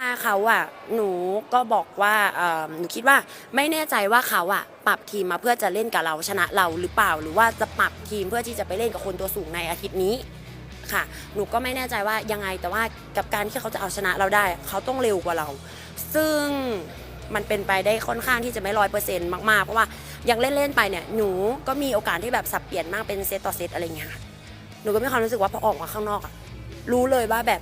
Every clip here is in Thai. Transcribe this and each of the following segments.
ถ้าเขาอะหนูก็บอกว่าเอ่อหนูคิดว่าไม่แน่ใจว่าเขาอะปรับทีมมาเพื่อจะเล่นกับเราชนะเราหรือเปล่า หรือว่าจะปรับทีมเพื่อที่จะไปเล่นกับคนตัวสูงในอาทิตย์นี้ค่ะ หนูก็ไม่แน่ใจว่ายังไงแต่ว่ากับการที่เขาจะเอาชนะเราได้ เขาต้องเร็วกว่าเรา ซึ่งมันเป็นไปได้ค่อนข้างที่จะไม่ร้อยเปอร์เซ็นต์มากๆ เพราะว่ายังเล่นๆไปเนี่ยหนูก็มีโอกาสที่แบบสับเปลี่ยนมากเป็นเซตต่อเซตอะไรเงี้ยค่ะหนูก็มีความรู้สึกว่าพอออกมาข้างนอกอะรู้เลยว่าแบบ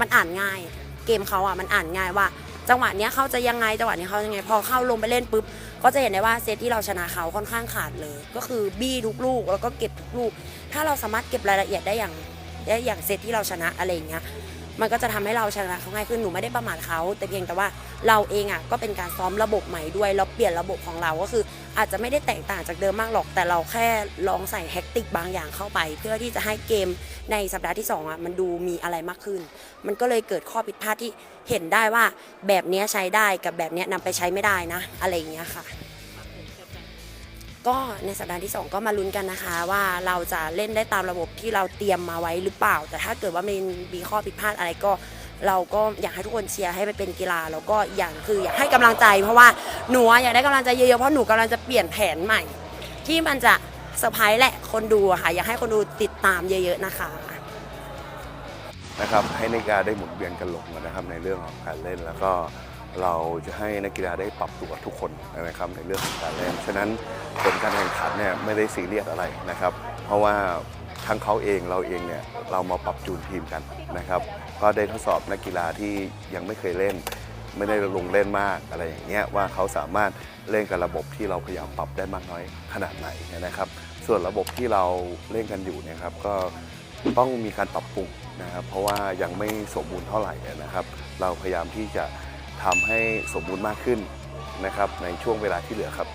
มันอ่านง่าย เกมเขาอะมันอ่านง่ายว่า จังหวะเนี้ยเขาจะยังไงจังหวะนี้เขายังไงพอเข้าลงไปเล่นปุ๊บก็จะเห็นได้ว่าเซตที่เราชนะเขาค่อนข้างขาดเลย ก็คือบี้ทุกลูกแล้วก็เก็บทุกลูก ถ้าเราสามารถเก็บรายละเอียดได้อย่างได้อย่างเซตที่เราชนะอะไรอย่างเงี้ย มันก็จะทำให้เราชนะเขาง่ายขึ้นหนูไม่ได้ประมาทเขาแต่เพียงแต่ว่าเราเองอะก็เป็นการซ้อมระบบใหม่ด้วยเราเปลี่ยนระบบของเราก็คือ อาจจะไม่ได้แตกต่างจากเดิมมากหรอก แต่เราแค่ลองใส่แฮกติกบางอย่างเข้าไป เพื่อที่จะให้เกมในสัปดาห์ที่สองอะมันดูมีอะไรมากขึ้น มันก็เลยเกิดข้อผิดพลาดที่เห็นได้ว่าแบบนี้ใช้ได้กับแบบนี้ยนำไปใช้ไม่ได้นะ อะไรอย่างเงี้ยค่ะ ก็ในสัปดาห์ที่ 2 ก็มาลุ้นกันนะคะ ว่าเราจะเล่นได้ตามระบบที่เราเตรียมมาไว้หรือเปล่า แต่ถ้าเกิดว่ามันมีข้อผิดพลาดอะไรก็ เราก็อยากให้ทุกคนเชียร์ให้ไปเป็นกีฬาแล้วก็อย่างคืออยากให้กำลังใจ เพราะว่าหนูอยากได้กำลังใจเยอะๆเพราะหนูกำลังจะเปลี่ยนแผนใหม่ ที่มันจะเซอร์ไพรส์แหละคนดูค่ะอยากให้คนดูติดตามเยอะ ๆนะคะนะครับให้นักาได้หมุนเวียนกันลงนะครับในเรื่องของการเล่นแล้วก็ เราจะให้นักกีฬาได้ปรับตัวทุกคนนะครับในเรื่องของการเล่น ฉะนั้นผลการแข่งขันเนี่ยไม่ได้ซีเรียสอะไรนะครับ เพราะว่าทั้งเขาเองเราเองเนี่ยเรามาปรับจูนทีมกันนะครับ ก็ได้ทดสอบนักกีฬาที่ยังไม่เคยเล่น ไม่ได้ลงเล่นมากอะไรอย่างเงี้ยว่าเขาสามารถเล่นกับระบบที่เราพยายามปรับได้มากน้อยขนาดไหนนะครับ ส่วนระบบที่เราเล่นกันอยู่นะครับก็ต้องมีการปรับปรุงนะครับ เพราะว่ายังไม่สมบูรณ์เท่าไหร่นะครับ เราพยายามที่จะ ทำให้สมบูรณ์มากขึ้นนะครับในช่วงเวลาที่เหลือครับ